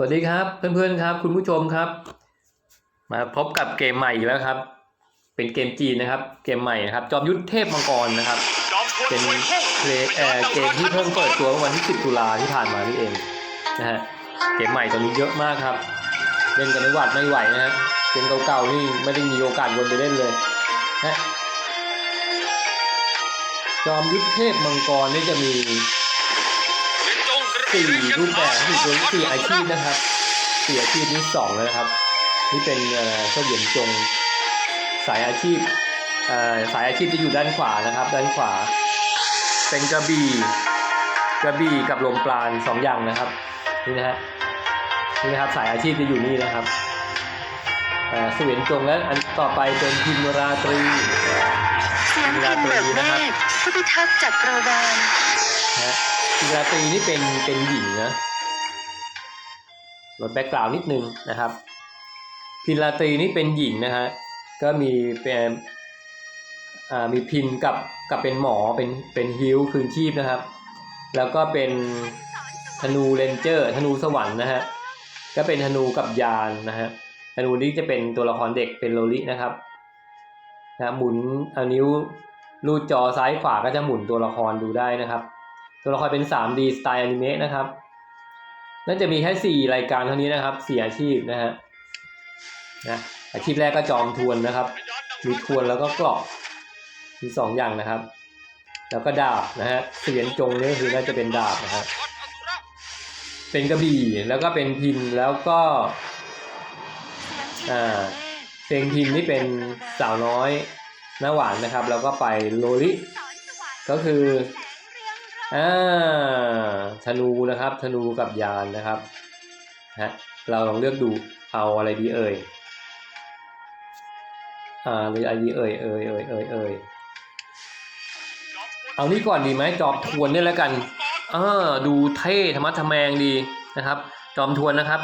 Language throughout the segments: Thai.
วัสดีครับเพื่อนๆครับ คุณผู้ชมครับ มาพบกับเกมใหม่อีกแล้วครับ เป็นเกมจีนนะครับ เกมใหม่นะครับ จอมยุทธเทพมังกรนะครับ เป็นถวยพุ่งเพลย์เอเกมที่เพิ่งเปิดตัวเมื่อวันที่ 10 ตุลาที่ผ่านมานี่เองนะฮะเกมใหม่ตอนนี้เยอะมากครับ เล่นกันไม่หวัดไม่ไหวนะฮะเกมเก่าๆนี่ไม่ได้มีโอกาสวนไปเล่นเลยนะจอมยุทธเทพมังกรนี่จะมี สี่รูปแบบสี่ตัวสี่อาชีพนะครับสี่อาชีพนี้สองแล้วนะครับ นี่เป็นเอ่อเสวียนจงสายอาชีพเอ่อสายอาชีพจะอยู่ด้านขวานะครับ ด้านขวา เป็นกระบี่กระบี่กับลมปราณสองอย่างนะครับนี่นะฮะนี่นะครับสายอาชีพจะอยู่นี่นะครับเอ่อเสวียนจงและอันต่อไปเป็นพิมราตรีเสียงพินเบิกเมฆผู้พิทักษ์จักรวาลนะฮะพิม ราตรีนี่เป็นเป็นหญิงนะลดแบ็กกราวนิดนึงนะครับพินราตรีนี่เป็นหญิงนะฮะก็มีเป็นอ่ามีพินกับกับเป็นหมอเป็นเป็นฮิลคืนชีพนะครับ แล้วก็เป็นธนูเรนเจอร์ธนูสวรรค์นะฮะก็เป็นธนูกับยานนะฮะธนูนี่จะเป็นตัวละครเด็กเป็นโลลินะครับนะหมุนเอานิ้วลูดจอซ้ายขวาก็จะหมุนตัวละครดูได้นะครับ ตัวละครเป็น 3D สไตล์อนิเมะนะครับ น่าจะมีแค่ 4 รายการเท่านี้นะครับสี่อาชีพนะฮะนะอาชีพแรกก็จอมทวนนะครับ มีทวนแล้วก็กรอบมีสองอย่างนะครับ แล้วก็ดาบนะฮะเสียนจงนี่คือน่าจะเป็นดาบนะครับเป็นกระบี่แล้วก็เป็นพินแล้วก็อ่าเพลงพินนี่เป็นสาวน้อยหน้าหวานนะครับ แล้วก็ไปโลลิก็คือ อ่าธนูนะครับธนูกับยานนะครับฮะเราลองเลือกดูเอาอะไรดีเอ่ยอ่าหรืออะไรดีเอ่ยเอ่ยเอ่ยเอ่ยเอ่ยเอานี่ก่อนดีไหมจอบทวนเนี่ยแล้วกันเออดูเท่ธรรมะทแมงดีนะครับ จอมทวนนะครับ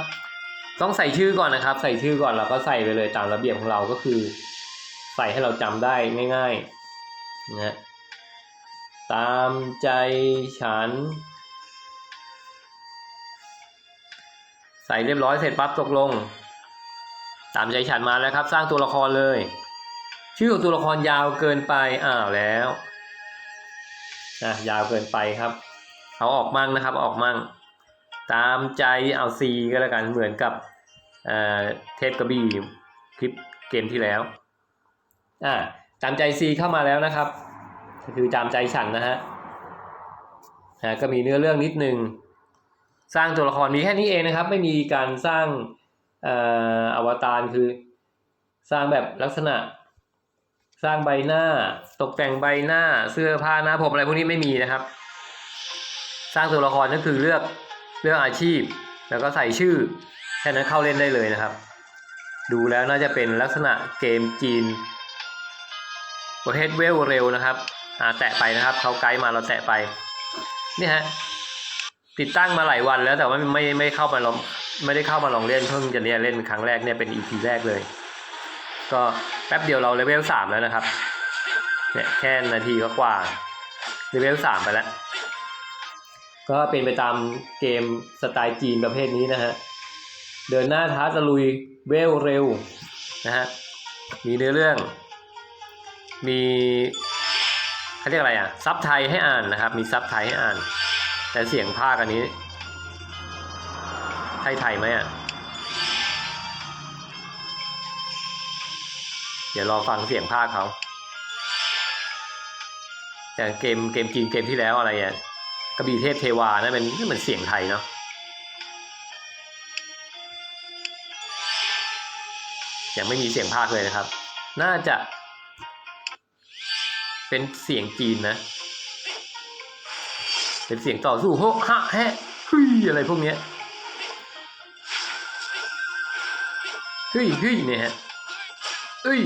ต้องใส่ชื่อก่อนนะครับ ใส่ชื่อก่อนแล้วก็ใส่ไปเลยตามระเบียบของเราก็คือ ใส่ให้เราจำได้ง่ายๆนะฮะ ตามใจฉัน ใส่เรียบร้อยเสร็จปั๊บตกลง ตามใจฉันมาแล้วครับ สร้างตัวละครเลย ชื่อของตัวละครยาวเกินไปอ้าวแล้วนะยาวเกินไปครับ เอาออกมั่งนะครับออกมั่ง ตามใจเอาซีก็แล้วกันเหมือนกับเอ่อเทพกระบี่คลิปเกมที่แล้วอ่าตามใจซีเข้ามาแล้วนะครับ คือตามใจฉันนะฮะอ่าก็มีเนื้อเรื่องนิดนึง สร้างตัวละครมีแค่นี้เองนะครับ ไม่มีการสร้างเอ่ออวตารคือ สร้างแบบลักษณะ สร้างใบหน้า ตกแต่งใบหน้า เสื้อผ้าหน้าผมอะไรพวกนี้ไม่มีนะครับ สร้างตัวละครก็คือเลือกเลือกอาชีพ แล้วก็ใส่ชื่อแค่นั้นเข้าเล่นได้เลยนะครับ ดูแล้วน่าจะเป็นลักษณะเกมจีนประเภทเวลเร็วนะครับ แตะไปนะครับเขาไกด์มาเราแตะไปนี่ฮะติดตั้งมาหลายวันแล้วแต่ว่าไม่ไม่เข้ามาลองไม่ได้เข้ามาลองเล่นเพิ่งจะเนี่ยเล่นครั้งแรกเนี่ยเป็น EP แรกเลย ก็แป๊บเดียวเราเลเวลสามแล้วนะครับเนี่ยแค่นาทีก็กว่าเลเวลสามไปแล้ว ก็เป็นไปตามเกมสไตล์จีนประเภทนี้นะฮะเดินหน้าท้าตะลุยเวลเร็วนะฮะมีเนื้อเรื่อง มี เขาเรียกอะไรอะซับไทยให้อ่านนะครับ มีซับไทยให้อ่าน แต่เสียงภาคอันนี้ ไทยไทยไหมอะเดี๋ยวรอฟังเสียงภาคเขาแต่เกมเกมจีนเกมที่แล้วอะไรอะกระบี่เทพเทวานะเป็นนี่มันเสียงไทยเนาะยังไม่มีเสียงภาคเลยนะครับ น่าจะ เป็นเสียงจีนนะ เป็นเสียงต่อสู้โฮฮะแฮะฮึยอะไรพวกเนี้ยฮึยฮึยเนี่ยฮะเอ้ย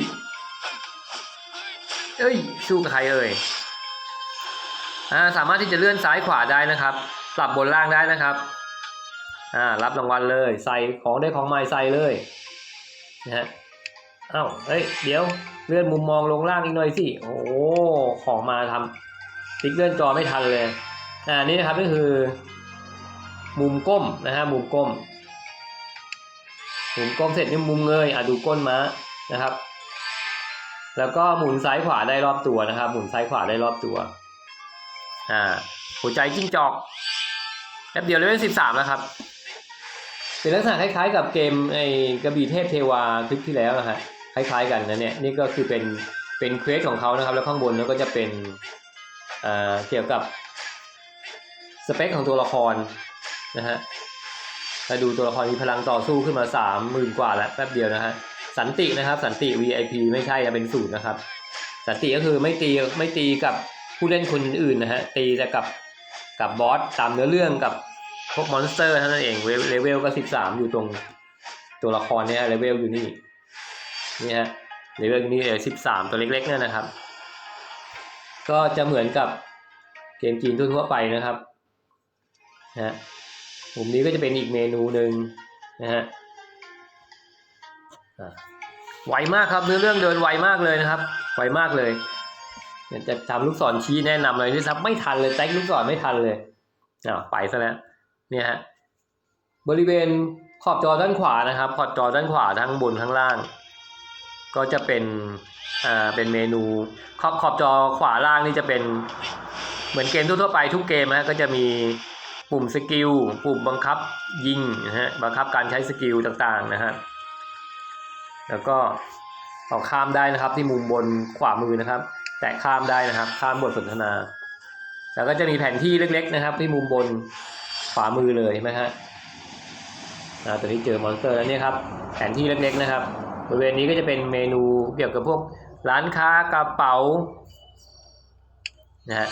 เอ้ย สู้กับใครเอ่ยอ่าสามารถที่จะเลื่อนซ้ายขวาได้นะครับ ปรับบนล่างได้นะครับอ่ารับรางวัลเลย ใส่ของได้ของใหม่ใส่เลยนะฮะเอ้าเฮ้ย เดี๋ยว เลื่อนมุมมองลงล่างอีกหน่อยสิ โอ้ของมาทำติ๊กเลื่อนจอไม่ทันเลย อ่า นี่นะครับก็คือ มุมก้มนะฮะ มุมก้มหมุนกลมเสร็จนี่มุมเงย อะดูก้นม้านะครับ แล้วก็หมุนซ้ายขวาได้รอบตัวนะครับ หมุนซ้ายขวาได้รอบตัว อ่า หัวใจจิ้งจอกแป๊บเดียวเลเวลสิบสามแล้วครับเป็นลักษณะคล้ายๆกับเกมไอ้กระบี่เทพเทวาคลิปที่แล้วนะฮะ คล้ายๆกันนะเนี่ยนี่ก็คือเป็นเป็นเควสของเขานะครับ แล้วข้างบนแล้วก็จะเป็นอ่าเกี่ยวกับสเปคของตัวละครนะฮะถ้าดูตัวละครมีพลังต่อสู้ขึ้นมาสามหมื่นกว่าแล้วแป๊บเดียวนะฮะสันตินะครับ สันติ VIP ไม่ใช่นะเป็นศูนย์นะครับ สันติก็คือไม่ตีไม่ตีกับผู้เล่นคนอื่นนะฮะตีแต่กับกับบอสตามเนื้อเรื่องกับพวกมอนสเตอร์เท่านั้นเองเลเลเวลก็สิบสามอยู่ตรงตัวละครเนี่ยเลเวลอยู่นี่ นี่ฮะเลเวลองนี่เอสิบสามตัวเล็กๆเนี่ยนะครับ ก็จะเหมือนกับเกมจีนทั่วไปนะครับนะฮะมุมนี้ก็จะเป็นอีกเมนูหนึ่งนะฮะอ่าไวมากครับเนื้อเรื่องเดินไวมากเลยนะครับไวมากเลยจะทำลูกศรชี้แนะนำเลยที่ซับไม่ทันเลยแจ็คลูกศรไม่ทันเลยอ้าไปซะแล้วเนี่ยฮะบริเวณขอบจอด้านขวานะครับ ขอบจอด้านขวาทั้งบนทั้งล่าง ก็จะเป็นอ่าเป็นเมนูขอบขอบจอขวาล่างนี่จะเป็นเหมือนเกมทั่วๆไปทุกเกมนะฮะก็จะมีปุ่มสกิลปุ่มบังคับยิงนะฮะบังคับการใช้สกิลต่างๆนะฮะแล้วก็เอข้ามได้นะครับที่มุมบนขวามือนะครับ แตะข้ามได้นะครับ ข้ามบทสนทนา แล้วก็จะมีแผนที่เล็ก ๆ นะครับ ที่มุมบนขวามือเลยเห็นไหมฮะตอนนี้เจอมอนสเตอร์แล้วเนี่ยครับแผนที่เล็กๆนะครับ บริเวณนี้ก็จะเป็นเมนูเกี่ยวกับพวกร้านค้ากระเป๋านะฮะ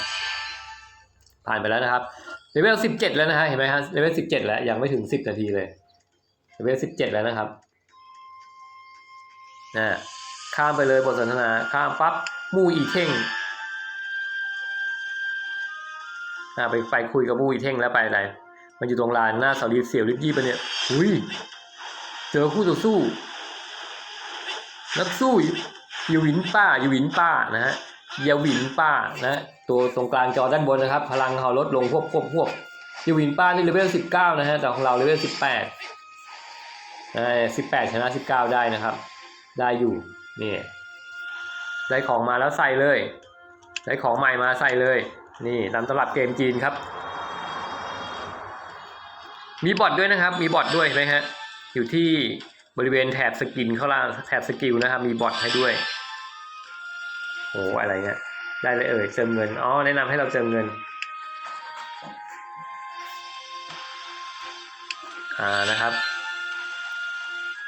ผ่านไปแล้วนะครับเลเวลสิบเจ็ดแล้วนะฮะเห็นไหมฮะเลเวลสิบเจ็ดแล้วยังไม่ถึงสิบนาทีเลยเลเวลสิบเจ็ดแล้วนะครับนะข้ามไปเลยบทสนทนาข้ามปั๊บมูอีเท่งอ่าไปไปคุยกับมูอีเท่งแล้วไปอะไรมันอยู่ตรงลานหน้าเสาดีเสียวลิบยี่ไปเนี่ยอุ้ยเจอคู่ต่อสู้ นักสู้ยูวินป้ายูวินป้านะฮะยาวินป้านะฮะตัวตรงกลางจอด้านบนนะครับ พลังเขาลดลงควบควบควบยูวินป้านี่เลเวลสิบเก้านะฮะแต่ของเราเลเวลสิบแปดสิบแปดชนะสิบเก้าได้นะครับ ได้อยู่นี่ได้ของมาแล้วใส่เลย ได้ของใหม่มาใส่เลย นี่ตามตลับเกมจีนครับ มีบอทด้วยนะครับ มีบอทด้วยนไหมฮะอยู่ที่ บริเวณแถบสกินข้างล่างแถบสกิลนะครับ มีบอทให้ด้วยโอ้อะไรเนี่ยได้เลยเอ่ยเติมเงินอ๋อแนะนำให้เราเติมเงินอ่านะครับ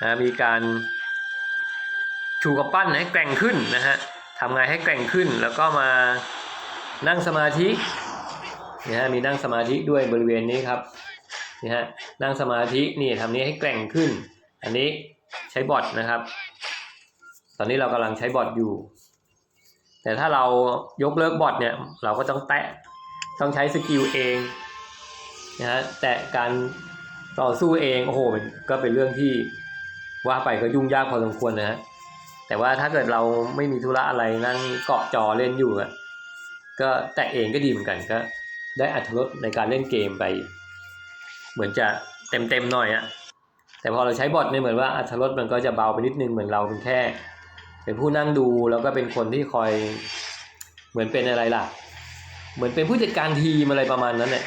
นะมีการชูกับปั้นให้แกร่งขึ้นนะฮะทำไงให้แกร่งขึ้นแล้วก็มานั่งสมาธินี่ฮะมีนั่งสมาธิด้วยบริเวณนี้ครับนี่ฮะนั่งสมาธินี่ทำนี้ให้แกร่งขึ้น อันนี้ใช้บอทนะครับ ตอนนี้เรากำลังใช้บอทอยู่ แต่ถ้าเรายกเลิกบอทเนี่ย เราก็ต้องแตะ ต้องใช้สกิลเองนะฮะ แตะการต่อสู้เอง โอ้โห ก็เป็นเรื่องที่ว่าไปก็ยุ่งยากพอสมควรนะฮะ แต่ว่าถ้าเกิดเราไม่มีธุระอะไรนั่งเกาะจอเล่นอยู่อะก็แตะเองก็ดีเหมือนกันก็ได้อัตรสในการเล่นเกมไป เหมือนจะเต็มเต็มๆหน่อยอะ แต่พอเราใช้บอทเนี่ยเหมือนว่าอัตรสมันก็จะเบาไปนิดนึงเหมือนเราเป็นแค่ เป็นผู้นั่งดูแล้วก็เป็นคนที่คอยเหมือนเป็นอะไรล่ะ เหมือนเป็นผู้จัดการทีมอะไรประมาณนั้นเนี่ย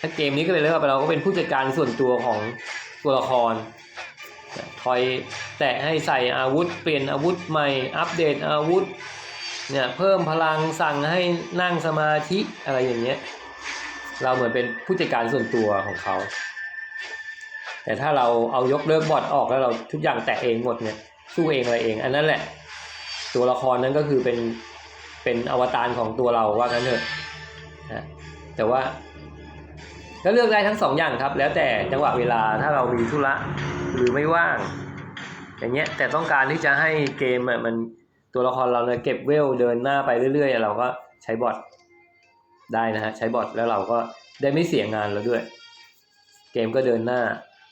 ถ้าเกมนี้ก็เลยเรียกว่าเราก็เป็นผู้จัดการส่วนตัวของตัวละครคอยแตะให้ใส่อาวุธ เปลี่ยนอาวุธใหม่อัปเดตอาวุธเนี่ยเพิ่มพลังสั่งให้นั่งสมาธิอะไรอย่างเงี้ยเราเหมือนเป็นผู้จัดการส่วนตัวของเขา แต่ถ้าเราเอายกเลิกบอทออกแล้วเราทุกอย่างแตะเองหมดเนี่ยสู้เองอะไรเอง อันนั้นแหละ ตัวละครนั้นก็คือเป็นเป็นอวตารของตัวเราว่างั้นเถอะนะแต่ว่าก็เลือกได้ทั้งสองอย่างครับ แล้วแต่จังหวะเวลาถ้าเรามีธุระหรือไม่ว่าง อย่างเงี้ยแต่ต้องการที่จะให้เกมมันตัวละครเราเนี่ยเก็บเวลเดินหน้าไปเรื่อยๆ เราก็ใช้บอทได้นะฮะใช้บอทแล้วเราก็ได้ไม่เสียงานเราด้วย เกมก็เดินหน้า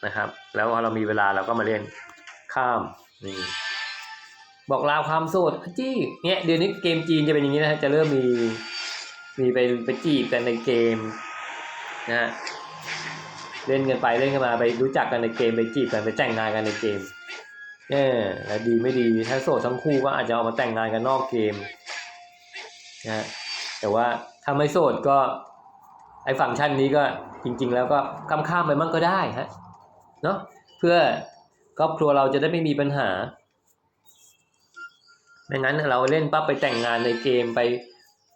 นะครับ แล้วพอเรามีเวลาเราก็มาเล่นข้ามนี่บอกลาวความโสดจี้เนี่ยเดี๋ยวนี้เกมจีนจะเป็นอย่างนี้นะฮะจะเริ่มมีมีไปไปจีบกันในเกมนะฮะเล่นกันไปเล่นกันมาไปรู้จักกันในเกมไปจีบกันไปแต่งงานกันในเกมเออแล้วดีไม่ดีถ้าโสดทั้งคู่ก็อาจจะเอามาแต่งงานกันนอกเกมนะฮะแต่ว่าถ้าไม่โสดก็ไอ้ฟังก์ชันนี้ก็จริง ๆ แล้วก็ข้ามข้ามๆไปมั่งก็ได้ฮะ เนาะเพื่อครอบครัวเราจะได้ไม่มีปัญหาไม่งั้นเราเล่นปั๊บไปแต่งงานในเกมไป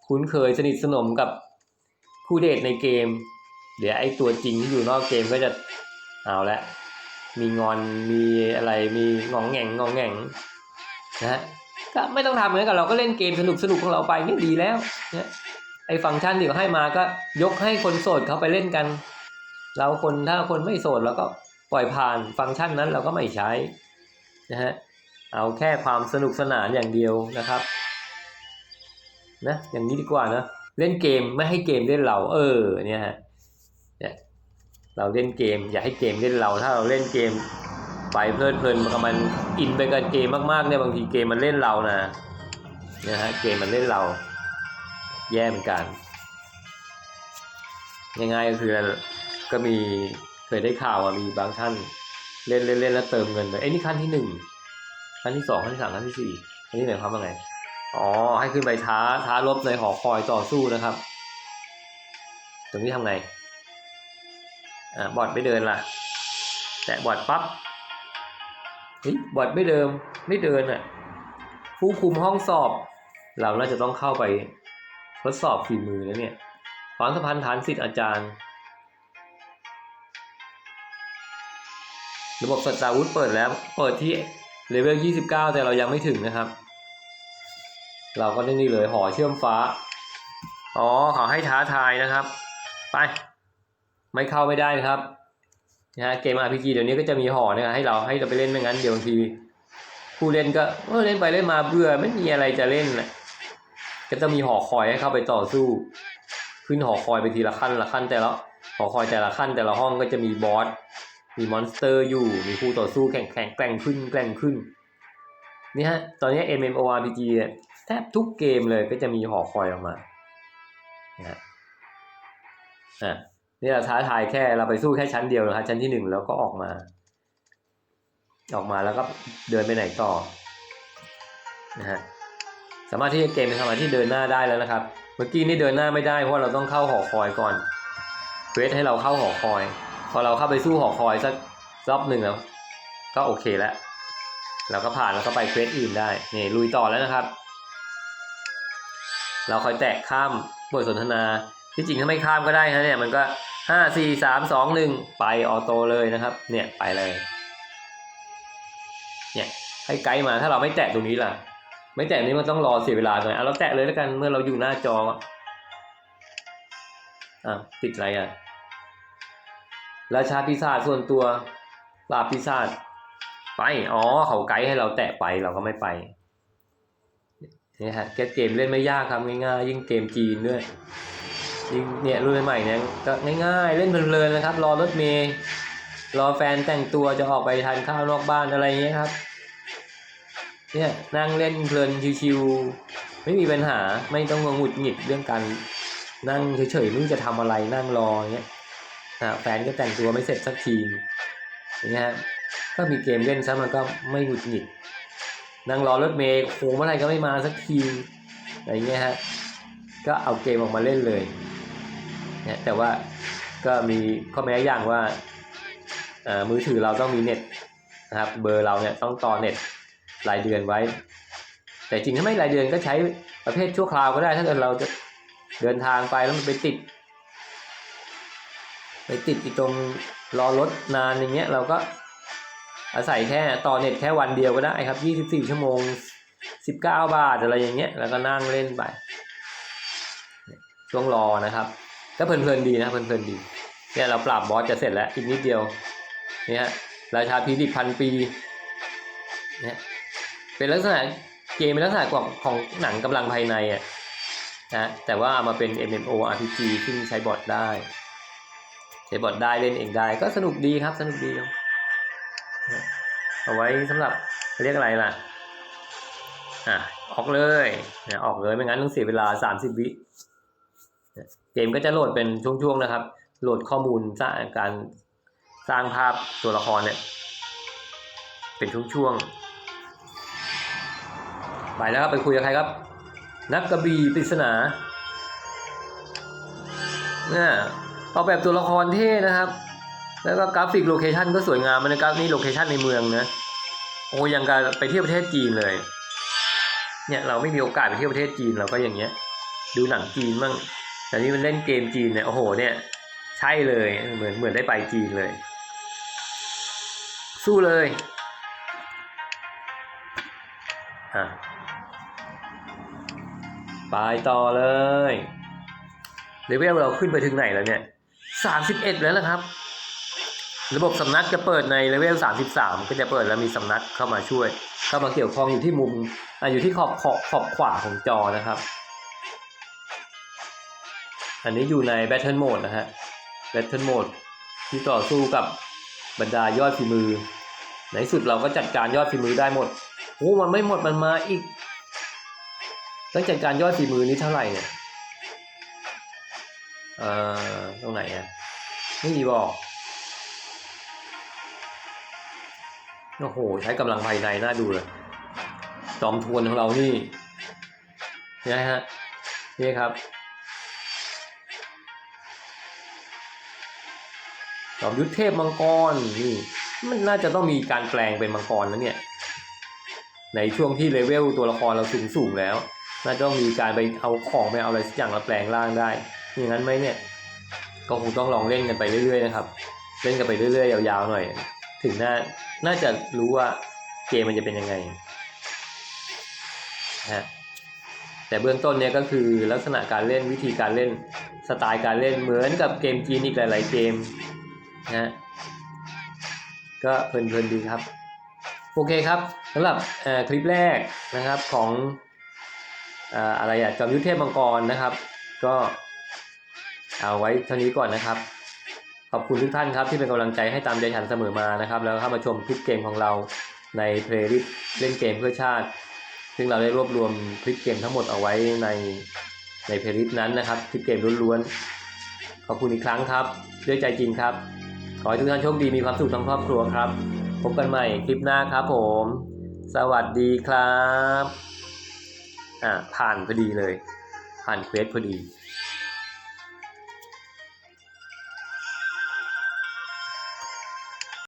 คุ้นเคยสนิทสนมกับคู่เดทในเกม เดี๋ยวไอ้ตัวจริงที่อยู่นอกเกมก็จะเอาละมีงอนมีอะไรมีงองแงงงองแงงนะฮะก็ไม่ต้องทำเหมือนกับเราก็เล่นเกมสนุกสนุกของเราไปนี่ดีแล้วนะไอ้ฟังก์ชันที่เขาให้มาก็ยกให้คนโสดเขาไปเล่นกัน เราคนถ้าคนไม่โสดเราก็ ปล่อยผ่านฟังก์ชันนั้นเราก็ไม่ใช้นะฮะเอาแค่ความสนุกสนานอย่างเดียวนะครับนะอย่างนี้ดีกว่านะเล่นเกมไม่ให้เกมเล่นเรา เออเนี่ยฮะเนี่ยเราเล่นเกม อย่าให้เกมเล่นเรา ถ้าเราเล่นเกมไปเพลิดเพลินกับมันอินไปกับเกมมากๆเนี่ยบางทีเกมมันเล่นเรานะนะฮะเกมมันเล่นเรา แย่เหมือนกันยังไงก็คือก็มี ยได้ข่าวว่ามีบางท่านเล่นเล่นเล่นแล้วเติมเงินไปเอ้ยนี่ขั้นที่หนึ่งขั้นที่สองขั้นที่สามขั้นที่สี่อันนี้หมายความว่าไงอ๋อให้ขึ้นไปท้าท้าลบในหอคอยต่อสู้นะครับ ตรงนี้ทำไงอ่าบอดไม่เดินละแต่บอดปั๊บเฮ้ยบอดไม่เดิมไม่เดินอะผู้คุมห้องสอบ เราน่าจะต้องเข้าไปทดสอบฝีมือแล้วเนี่ยความสัมพันธ์ฐานสิทธิ์อาจารย์ ระบบสัจจาวุธเปิดแล้ว เปิดที่เลเวล 29 แต่เรายังไม่ถึงนะครับ เราก็นี่เลยหอเชื่อมฟ้า อ๋อเขาให้ท้าทายนะครับ ไป ไม่เข้าไม่ได้นะครับนะฮะเกม RPG เดี๋ยวนี้ก็จะมีหอเนี่ยให้เราให้เราไปเล่นไม่งั้นเดี๋ยวบางทีผู้เล่นก็เออเล่นไปเล่นมาเบื่อไม่มีอะไรจะเล่นนะก็ต้องมีหอคอยให้เข้าไปต่อสู้ ขึ้นหอคอยไปทีละขั้นละขั้นแต่ละหอคอยแต่ละขั้นแต่ละห้องก็จะมีบอส มีมอนสเตอร์อยู่ มีคู่ต่อสู้แข่งแข่งแกร่งขึ้นแกร่งขึ้น นี่ฮะ ตอนนี้ MMORPG เนี่ยแทบทุกเกมเลยก็จะมีหอคอยออกมานะฮะอะนี่เราท้าทายแค่เราไปสู้แค่ชั้นเดียวนะครับชั้นที่หนึ่งแล้วก็ออกมา ออกมาแล้วก็เดินไปไหนต่อนะฮะสามารถที่จะเกมเป็นสามารถที่เดินหน้าได้แล้วนะครับ เมื่อกี้นี่เดินหน้าไม่ได้เพราะเราต้องเข้าหอคอยก่อนเวสให้เราเข้าหอคอย พอเราเข้าไปสู้หอคอยสักรอบหนึ่งแล้ว ก็โอเคแล้วเราก็ผ่านแล้วก็ไปเควสอื่นได้นี่ลุยต่อแล้วนะครับ เราคอยแตะข้ามบทสนทนาที่จริงถ้าไม่ข้ามก็ได้นะเนี่ยมันก็ห้าสี่สามสองหนึ่งไปออโต้เลยนะครับ เนี่ยไปเลย เนี่ยให้ไกด์มาถ้าเราไม่แตะตรงนี้ล่ะ ไม่แตะนี้มันต้องรอเสียเวลาหน่อยอะเราแตะเลยแล้วกันเมื่อเราอยู่หน้าจออะติดอะไรอะ ราชาปีศาจส่วนตัวปราบปีศาจไปอ๋อเขาไกด์ให้เราแตะไปเราก็ไม่ไปเนี่ยฮะเกมเล่นไม่ยากครับง่ายๆยิ่งเกมจีนด้วยยิ่งเนี่ยรุ่นใหม่เนี่ยก็ง่ายๆเล่นเพลินๆนะครับ รอรถเมย์รอแฟนแต่งตัวจะออกไปทานข้าวนอกบ้านอะไรเงี้ยครับ เนี่ยนั่งเล่นเพลินชิวๆไม่มีปัญหาไม่ต้องงงหงุดหงิดเรื่องการนั่งเฉยๆไม่รู้จะทำอะไรนั่งรอเงี้ย แฟนก็แต่งตัวไม่เสร็จสักทีอย่างเงี้ยฮะก็มีเกมเล่นซะมันก็ไม่หงุดหงิดนั่งรอรถเมย์โค้งเมื่อไรก็ไม่มาสักทีอะไรเงี้ยฮะก็เอาเกมออกมาเล่นเลยเนี่ยแต่ว่าก็มีข้อแม้อย่างว่าอ่อมือถือเราต้องมีเน็ตนะครับเบอร์เราเนี่ยต้องต่อเน็ตรายเดือนไว้ แต่จริงถ้าไม่รายเดือนก็ใช้ประเภทชั่วคราวก็ได้ ถ้าเกิดเราจะเดินทางไปแล้วมันไปติด ไปติดที่ตรงรอรถนานอย่างเงี้ยเราก็อาศัยแค่ต่อเน็ตแค่วันเดียวก็ได้ครับ 24 ชั่วโมง 19 บาทอะไรอย่างเงี้ย แล้วก็นั่งเล่นไป ช่วงรอนะครับ ก็เพลินๆดีนะเพลินๆดี เนี่ยเราปราบบอสจะเสร็จแล้วอีกนิดเดียว เนี่ยราชาพีดิพันปี เนี่ยเป็นลักษณะเกมเป็นลักษณะของของหนังกำลังภายในอะนะแต่ว่าเอามาเป็น MMO RPG ซึ่งใช้บอทได้ ช้บอทได้เล่นเองได้ก็สนุกดีครับสนุกดีเอาไว้สำหรับเรียกอะไรล่ะอะออกเลยนะออกเลยไม่งั้นต้องเสียเวลา30วิเกมก็จะโหลดเป็นช่วงๆนะครับ โหลดข้อมูลสร้างการสร้างภาพตัวละครเนี่ย เป็นช่วงๆไปแล้วครับไปคุยกับใครครับ นักกระบี่ปริศนาเนี่ย ออกแบบตัวละครเท่นะครับ แล้วก็กราฟิกโลเคชันก็สวยงามมันนะครับนี่โลเคชันในเมืองนะโอ้ยังการไปเที่ยวประเทศจีนเลย เนี่ยเราไม่มีโอกาสไปเที่ยวประเทศจีนเราก็อย่างเงี้ย ดูหนังจีนบ้างแต่นี่มันเล่นเกมจีนเนี่ยโอ้โหเนี่ยใช่เลยเหมือนเหมือนได้ไปจีนเลย สู้เลยอะไปต่อเลยเลเวลเราขึ้นไปถึงไหนแล้วเนี่ย สามสิบเอ็ดแล้วนะครับ ระบบสำนักจะเปิดในเลเวล 33 ก็จะเปิดแล้วมีสำนักเข้ามาช่วย เข้ามาเกี่ยวข้องอยู่ที่มุมอะอยู่ที่ขอบขอบขอบขวาของจอนะครับ อันนี้อยู่ใน Battle Mode นะฮะ Battle Mode ที่ต่อสู้กับบรรดายอดฝีมือ ในที่สุดเราก็จัดการยอดฝีมือได้หมดโอ้มันไม่หมดมันมาอีกต้องจัดการยอดฝีมือนี้เท่าไหร่เนี่ย เอ่อตรงไหนอะไม่มีบอกโอ้โห ใช้กำลังภายในน่าดูเลยจอมทวนของเรานี่นี่ฮะนี่ครับจอมยุทธเทพมังกรนี่มันน่าจะต้องมีการแปลงเป็นมังกรแล้วเนี่ย ในช่วงที่เลเวลตัวละครเราสูงสูงแล้ว น่าจะต้องมีการไปเอาของไปเอาอะไรสักอย่างมาแปลงร่างได้ อย่างนั้นไหมเนี่ย ก็คงต้องลองเล่นกันไปเรื่อยๆนะครับ เล่นกันไปเรื่อยๆยาวๆหน่อย ถึงน่า น่าจะรู้ว่าเกมมันจะเป็นยังไงนะฮะแต่เบื้องต้นเนี่ยก็คือลักษณะการเล่นวิธีการเล่นสไตล์การเล่นเหมือนกับเกมจีนอีกหลาย ๆ เกมนะฮะก็เพลินๆดีครับ โอเคครับสำหรับคลิปแรกนะครับของเอ่ออะไรอะจอมยุทธเทพมังกรนะครับ ก็ เอาไว้เท่านี้ก่อนนะครับ ขอบคุณทุกท่านครับที่เป็นกำลังใจให้ตามใจฉันเสมอมานะครับ แล้วเข้ามาชมคลิปเกมของเราในเพลย์ลิสต์เล่นเกมเพื่อชาติ ซึ่งเราได้รวบรวมคลิปเกมทั้งหมดเอาไว้ในในเพลย์ลิสต์นั้นนะครับคลิปเกมล้วนๆขอบคุณอีกครั้งครับด้วยใจจริงครับ ขอให้ทุกท่านโชคดีมีความสุขทั้งครอบครัวครับ พบกันใหม่คลิปหน้าครับผม สวัสดีครับอ่าผ่านพอดีเลย ผ่านเควสพอดี